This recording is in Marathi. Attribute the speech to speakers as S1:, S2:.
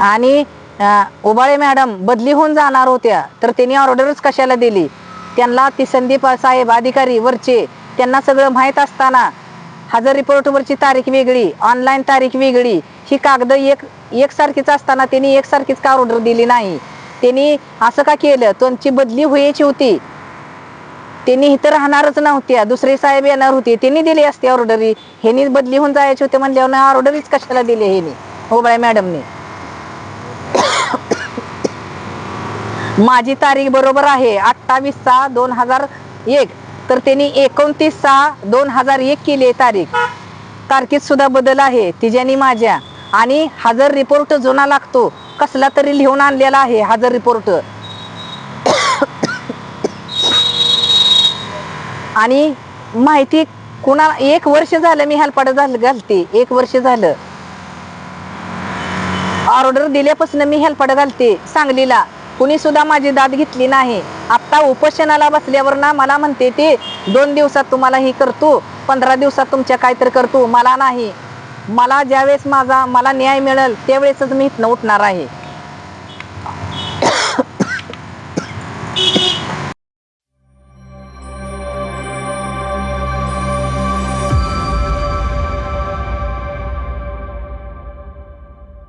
S1: आणि उबाळे मॅडम बदली होऊन जाणार होत्या. तर त्यांनी ऑर्डरच कशाला दिली? त्यांना ती संदीप साहेब अधिकारी वरचे त्यांना सगळं माहीत असताना हजर रिपोर्टवरची तारीख वेगळी ऑनलाईन तारीख वेगळी ही कागद एक एकसारखीच असताना त्यांनी एकसारखीच का ऑर्डर दिली नाही? त्यांनी असं का केलं? त्यांची बदली व्हायची होती. त्यांनी इथं राहणारच नव्हत्या दुसरे साहेब येणार होते. त्यांनी दिली असते ऑर्डरी ह्यांनी बदली होऊन जायचे होते म्हणल्यावर ऑर्डरीच कशाला दिली ह्यांनी ओबळे मॅडमने? माझी तारीख बरोबर आहे अठ्ठावीस सहा दोन हजार एक. तर त्यांनी एकोणतीस सहा दोन हजार एक केली आहे तारीख. तारखेत सुद्धा बदल आहे तिच्यानी माझ्या. आणि हजर रिपोर्ट जुना लागतो कसला तरी लिहून आणलेला आहे हजर रिपोर्ट आणि माहिती कुणा एक वर्ष झालं मी हेलपाड झालं घालते. एक वर्ष झालं. ऑर्डर दिल्यापासून मी हेलपाड घालते सांगलीला. कुणी सुद्धा माझी दाद घेतली नाही. आता उपोषणाला बसल्यावर ना मला म्हणते ते दोन दिवसात तुम्हाला ही करतो पंधरा दिवसात तुमच्या काहीतरी करतो मला नाही. मला ज्यावेळेस माझा मला न्याय मिळेल त्यावेळेसच मी इथनं उठणार आहे.